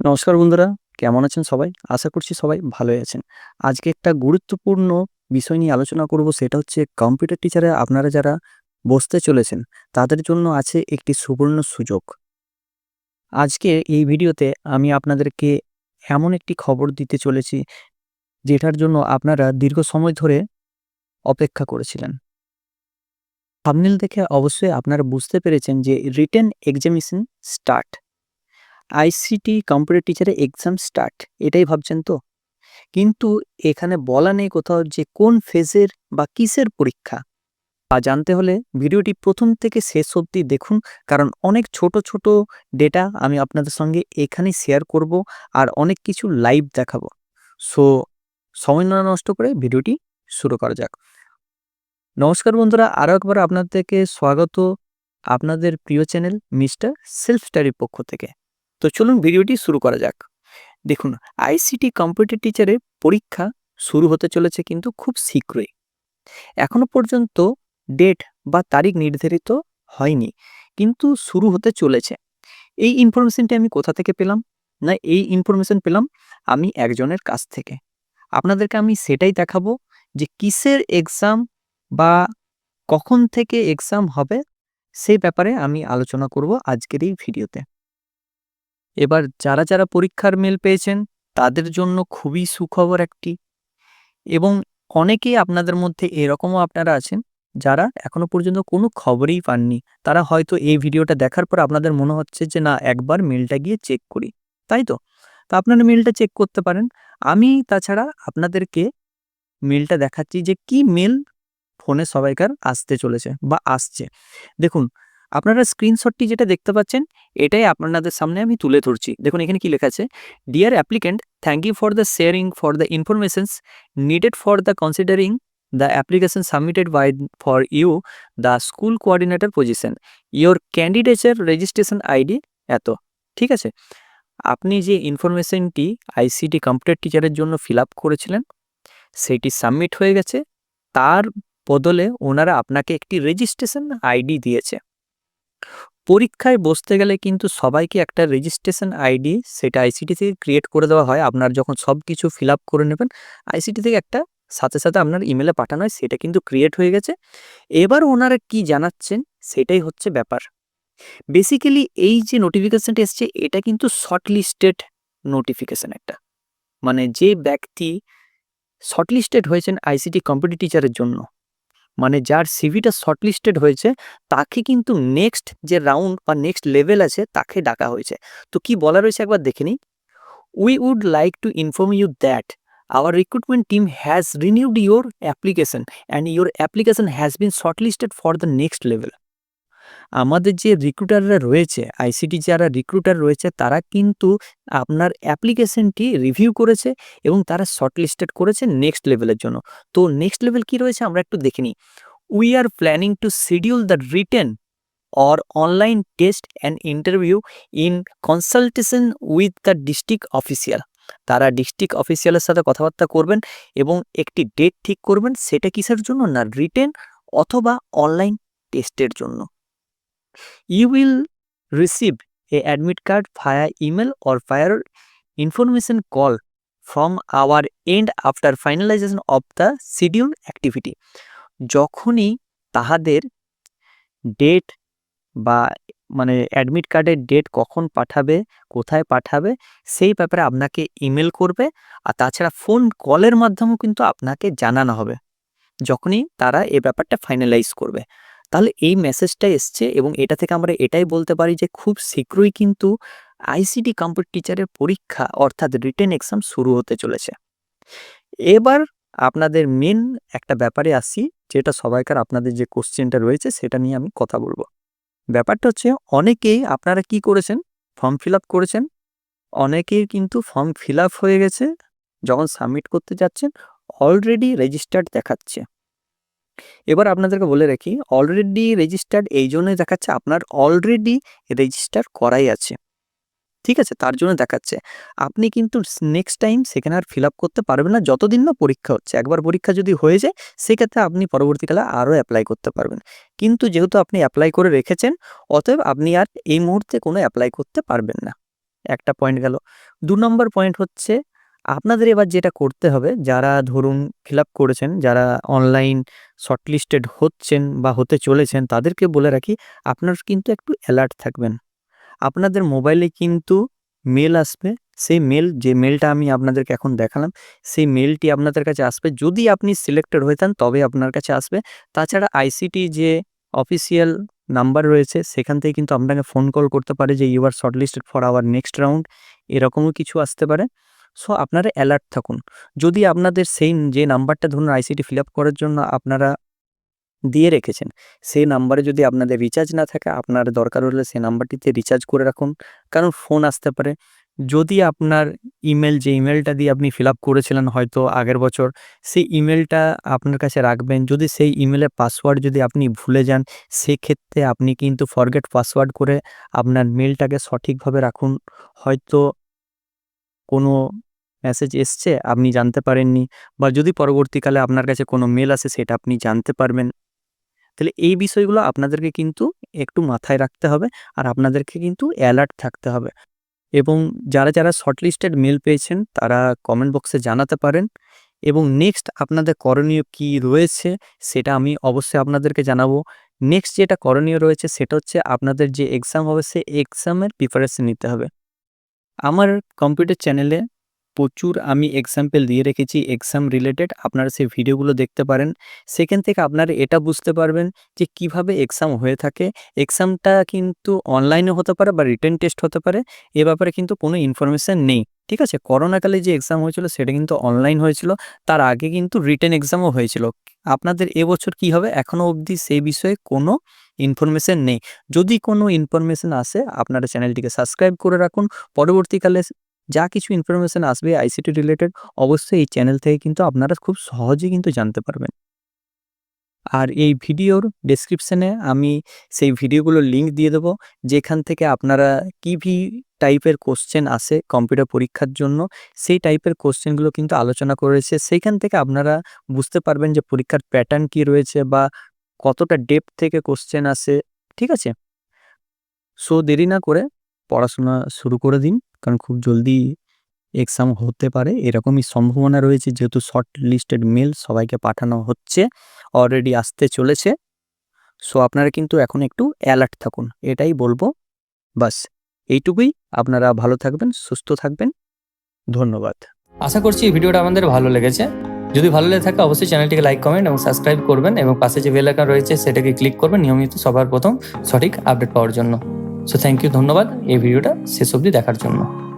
নমস্কার বন্ধুরা, কেমন আছেন সবাই? আশা করছি সবাই ভালোই আছেন। আজকে একটা গুরুত্বপূর্ণ বিষয় নিয়ে আলোচনা করব, সেটা হচ্ছে কম্পিউটার টিচারে আপনারা যারা বসতে চলেছেন, তাদের জন্য আছে একটি সুবর্ণ সুযোগ। আজকে এই ভিডিওতে আমি আপনাদেরকে এমন একটি খবর দিতে চলেছি, যেটার জন্য আপনারা দীর্ঘ সময় ধরে অপেক্ষা করেছিলেন। থাম্বনেল দেখে অবশ্যই আপনারা বুঝতে পেরেছেন যে written examination start ICT computer টিচারের এক্সাম স্টার্ট এটাই ভাবছেন তো? কিন্তু এখানে বলা নেই কোথাও যে কোন ফেজের বা কিসের পরীক্ষা। তা জানতে হলে ভিডিওটি প্রথম থেকে শেষ অবধি দেখুন, কারণ অনেক ছোট ছোট ডেটা আমি আপনাদের সঙ্গে এখানেই শেয়ার করব আর অনেক কিছু লাইভ দেখাবো। সো সময় না নষ্ট করে ভিডিওটি শুরু করা যাক। নমস্কার বন্ধুরা, আরও একবার আপনাদেরকে স্বাগত, আপনাদের প্রিয় চ্যানেল মিস্টার সেলফ স্টাডির পক্ষ থেকে। তো চলুন ভিডিওটি শুরু করা যাক। দেখুন আইসিটি কম্পিউটার টিচারের পরীক্ষা শুরু হতে চলেছে কিন্তু খুব শীঘ্রই। এখনও পর্যন্ত ডেট বা তারিখ নির্ধারিত হয়নি, কিন্তু শুরু হতে চলেছে। এই ইনফরমেশনটি আমি কোথা থেকে পেলাম? না, এই ইনফরমেশন পেলাম আমি একজনের কাছ থেকে। আপনাদেরকে আমি সেটাই দেখাবো যে কিসের এক্সাম বা কখন থেকে এক্সাম হবে সেই ব্যাপারে আমি আলোচনা করব আজকের এই ভিডিওতে। এবার যারা যারা পরীক্ষার মেল পেয়েছেন, তাদের জন্য খুবই সুখবর একটি। এবং অনেকেই আপনাদের মধ্যে এরকমও আপনারা আছেন, যারা এখনও পর্যন্ত কোনো খবরই পাননি। তারা হয়তো এই ভিডিওটা দেখার পর আপনাদের মনে হচ্ছে যে, না, একবার মেলটা গিয়ে চেক করি। তাই তো? তা আপনারা মেলটা চেক করতে পারেন। আমি তাছাড়া আপনাদেরকে মেলটা দেখাচ্ছি যে, কি মেল ফোনে সবাইকার আসতে চলেছে বা আসছে। দেখুন আপনারা স্ক্রিনশটটি যেটা দেখতে পাচ্ছেন, এটাই আপনাদের সামনে আমি তুলে ধরছি। দেখুন, এখানে কি লেখা আছে? Dear applicant thank you for the sharing for the informations needed for the considering the application submitted by for you the school coordinator position your ক্যান্ডিডেটের রেজিস্ট্রেশন আইডি এত। ঠিক আছে? আপনি যে ইনফরমেশনটি আইসিটি কম্পিউটার টিচারের জন্য ফিল করেছিলেন, সেটি সাবমিট হয়ে গেছে। তার বদলে ওনারা আপনাকে একটি রেজিস্ট্রেশন আইডি দিয়েছে। পরীক্ষায় বসতে গেলে কিন্তু সবাইকে একটা রেজিস্ট্রেশন আইডি সেটা আইসিটি থেকে ক্রিয়েট করে দেওয়া হয়। আপনার যখন সব কিছু ফিল করে নেবেন আইসিটি থেকে একটা সাথে সাথে আপনার ইমেলে পাঠানো হয়, সেটা কিন্তু ক্রিয়েট হয়ে গেছে। এবার ওনারা কি জানাচ্ছেন, সেটাই হচ্ছে ব্যাপার। বেসিক্যালি এই যে নোটিফিকেশানটা এসছে, এটা কিন্তু শর্ট লিস্টেড নোটিফিকেশান একটা। মানে যে ব্যক্তি শর্টলিস্টেড হয়েছেন আইসিটি কম্পিউটার টিচারের জন্য মানে যার সিভিটা শর্টলিস্টেড হয়েছে, তাকে কিন্তু নেক্সট যে রাউন্ড বা নেক্সট লেভেল আছে, তাকে ডাকা হয়েছে। তো কি বলা রয়েছে একবার দেখে নিই। We would like to inform you that our recruitment team has renewed your application and your application has been shortlisted for the next level আমাদের যে রিক্রুটাররা রয়েছে আইসিটি যারা রিক্রুটার রয়েছে, তারা কিন্তু আপনার অ্যাপ্লিকেশনটি রিভিউ করেছে এবং তারা শর্টলিস্টেড করেছে নেক্সট লেভেলের জন্য। তো নেক্সট লেভেল কি রয়েছে আমরা একটু দেখে নিই। We are planning to schedule the written or online test and interview in consultation with the district official তারা ডিস্ট্রিক্ট অফিসিয়ালের সাথে কথাবার্তা করবেন এবং একটি ডেট ঠিক করবেন, সেটা কিসের জন্য না রিটেন অথবা অনলাইন টেস্টের জন্য। You will receive a admit card via email or further information call from our end after finalization of the schedule activity যখনই তাহাদের ডেট বা মানে অ্যাডমিট কার্ডের ডেট কখন পাঠাবে, কোথায় পাঠাবে, সেই ব্যাপারে আপনাকে ইমেল করবে আর তাছাড়া ফোন কলের মাধ্যমেও কিন্তু আপনাকে জানানো হবে। যখনই তারা এই ব্যাপারটা ফাইনালাইজ করবে। তাহলে এই মেসেজটা এসছে এবং এটা থেকে আমরা এটাই বলতে পারি যে খুব শীঘ্রই কিন্তু আইসিটি কম্পিউটার টিচারের পরীক্ষা অর্থাৎ রিটেন এক্সাম শুরু হতে চলেছে। এবার আপনাদের মেন একটা ব্যাপারে আসি, যেটা সবাইকার আপনাদের যে কোশ্চেনটা রয়েছে সেটা নিয়ে আমি কথা বলব। ব্যাপারটা হচ্ছে অনেকেই আপনারা কি করেছেন? ফর্ম ফিল করেছেন। অনেকেই কিন্তু ফর্ম ফিল হয়ে গেছে। যখন সাবমিট করতে যাচ্ছেন অলরেডি রেজিস্টার্ড দেখাচ্ছে। এবার আপনাদেরকে বলে রাখি অলরেডি রেজিস্টার্ড এই জন্যই দেখাচ্ছে, আপনার অলরেডি রেজিস্টার করাই আছে। ঠিক আছে? তার জন্য দেখাচ্ছে। আপনি কিন্তু নেক্সট টাইম সেখানে আর ফিল করতে পারবেন না, যতদিন না পরীক্ষা হচ্ছে। একবার পরীক্ষা যদি হয়ে যায়, সেক্ষেত্রে আপনি পরবর্তীকালে আরও অ্যাপ্লাই করতে পারবেন। কিন্তু যেহেতু আপনি অ্যাপ্লাই করে রেখেছেন, অতএব আপনি আর এই মুহূর্তে কোনো অ্যাপ্লাই করতে পারবেন না। একটা পয়েন্ট গেল। দু নম্বর পয়েন্ট হচ্ছে আপনাদের এবার যেটা করতে হবে, যারা ধরুন ফিল করেছেন, যারা অনলাইন শর্টলিস্টেড হচ্ছেন বা হতে চলেছেন, তাদেরকে বলে রাখি, আপনার কিন্তু একটু অ্যালার্ট থাকবেন। আপনাদের মোবাইলে কিন্তু মেল আসবে। সেই মেল যে মেলটা আমি আপনাদেরকে এখন দেখালাম, সেই মেলটি আপনাদের কাছে আসবে। যদি আপনি সিলেক্টেড হয়ে থান তবে আপনার কাছে আসবে। তাছাড়া আইসিটি যে অফিসিয়াল নাম্বার রয়েছে, সেখান থেকে কিন্তু আপনাকে ফোন কল করতে পারে যে you are shortlisted for our next round এরকমও কিছু আসতে পারে। সো আপনারা অ্যালার্ট থাকুন। যদি আপনাদের সেই যে নাম্বারটা ধরুন আইসিটি ফিল করার জন্য আপনারা দিয়ে রেখেছেন, সেই নাম্বারে যদি আপনাদের রিচার্জ না থাকে, আপনার দরকার হলে সেই নাম্বারটিতে রিচার্জ করে রাখুন। কারণ ফোন আসতে পারে। যদি আপনার ইমেল যে ইমেলটা দিয়ে আপনি ফিল করেছিলেন হয়তো আগের বছর, সেই ইমেলটা আপনার কাছে রাখবেন। যদি সেই ইমেলের পাসওয়ার্ড যদি আপনি ভুলে যান, সেক্ষেত্রে আপনি কিন্তু ফরগেট পাসওয়ার্ড করে আপনার মেলটাকে সঠিকভাবে রাখুন। হয়তো কোনো মেসেজ এসছে আপনি জানতে পারেননি বা যদি পরবর্তীকালে আপনার কাছে কোনো মেল আসে সেটা আপনি জানতে পারবেন। তাহলে এই বিষয়গুলো আপনাদেরকে কিন্তু একটু মাথায় রাখতে হবে আর আপনাদেরকে কিন্তু অ্যালার্ট থাকতে হবে। এবং যারা যারা শর্টলিস্টেড মেল পেয়েছেন তারা কমেন্ট বক্সে জানাতে পারেন। এবং নেক্সট আপনাদের করণীয় কি রয়েছে সেটা আমি অবশ্যই আপনাদেরকে জানাব। নেক্সট যেটা করণীয় রয়েছে সেটা হচ্ছে আপনাদের যে এক্সাম হবে সে এক্সামের প্রিপারেশন নিতে হবে। আমার কম্পিউটার চ্যানেলে প্রচুর আমি এক্সাম্পল দিয়ে রেখেছি এক্সাম রিলেটেড আপনারা সেই ভিডিওগুলো দেখতে পারেন। সেখান থেকে আপনারা এটা বুঝতে পারবেন যে কীভাবে এক্সাম হয়ে থাকে। এক্সামটা কিন্তু অনলাইনে হতে পারে বা রিটার্ন টেস্ট হতে পারে। এ ব্যাপারে কিন্তু কোনো ইনফরমেশান নেই। ঠিক আছে? করোনাকালে যে এক্সাম হয়েছিল সেটা কিন্তু অনলাইন হয়েছিল। তার আগে কিন্তু রিটেন এক্সামও হয়েছিল। আপনাদের এবছর কি হবে? এখনও অবধি সেই বিষয়ে কোনো ইনফরমেশান নেই। যদি কোনো ইনফরমেশান আসে, আপনারা চ্যানেলটিকে সাবস্ক্রাইব করে রাখুন। পরবর্তীকালে যা কিছু ইনফরমেশান আসবে আইসিটি রিলেটেড অবশ্যই এই চ্যানেল থেকে কিন্তু আপনারা খুব সহজেই কিন্তু জানতে পারবেন। আর এই ভিডিওর ডেসক্রিপশানে আমি সেই ভিডিওগুলোর লিঙ্ক দিয়ে দেবো, যেখান থেকে আপনারা কী ভি টাইপের কোশ্চেন আসে কম্পিউটার পরীক্ষার জন্য, সেই টাইপের কোশ্চেনগুলো কিন্তু আলোচনা করেছে। সেইখান থেকে আপনারা বুঝতে পারবেন যে পরীক্ষার প্যাটার্ন কী রয়েছে বা কতটা ডেপ থেকে কোশ্চেন আসে, ঠিক আছে? সো দেরি না করে পড়াশোনা শুরু করে দিন, কারণ খুব জলদি এক্সাম হতে পারে, এরকমই সম্ভাবনা রয়েছে। যেহেতু শর্ট লিস্টেড মেল সবাইকে পাঠানো হচ্ছে অলরেডি আসতে চলেছে। সো আপনারা কিন্তু এখন একটু অ্যালার্ট থাকুন, এটাই বলব। বাস, এইটুকুই। আপনারা ভালো থাকবেন, সুস্থ থাকবেন। ধন্যবাদ। আশা করছি এই ভিডিওটা আমাদের ভালো লেগেছে। যদি ভালো লেগে থাকে, অবশ্যই চ্যানেলটিকে লাইক কমেন্ট এবং সাবস্ক্রাইব করবেন এবং পাশে যে বেল আইকন রয়েছে, সেটাকে ক্লিক করবেন নিয়মিত সবার প্রথম সঠিক আপডেট পাওয়ার জন্য। সো থ্যাংক ইউ ধন্যবাদ। এই ভিডিওটা শেষ অবধি দেখার জন্য।